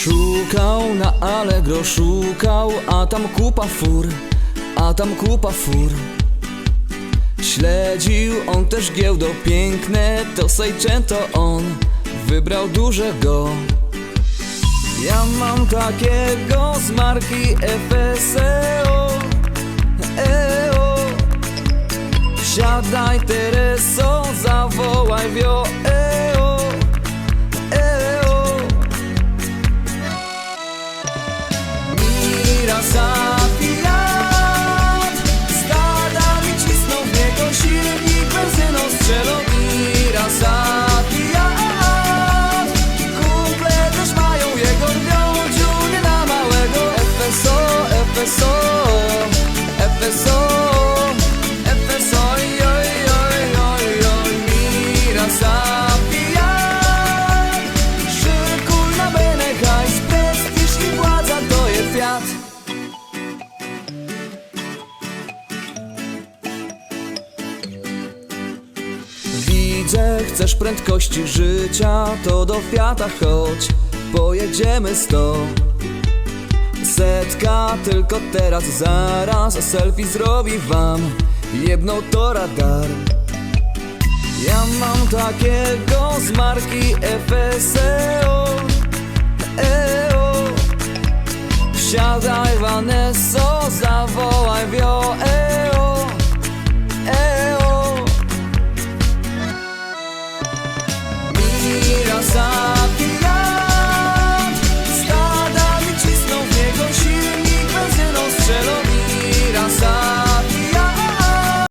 Szukał na Allegro, szukał, a tam kupa fur, a tam kupa fur. Śledził on też giełdo piękne, to Seicento on wybrał dużego. Ja mam takiego z marki FSO, EO. Siadaj Tereso, zawołaj wio, Widzę, chcesz prędkości życia, to do Fiata chodź, pojedziemy sto. Setka tylko teraz, zaraz, selfie zrobi wam, jedną to radar. Ja mam takiego z marki FSO, EO. Siadaj Vanesso, zawołaj wio, EO.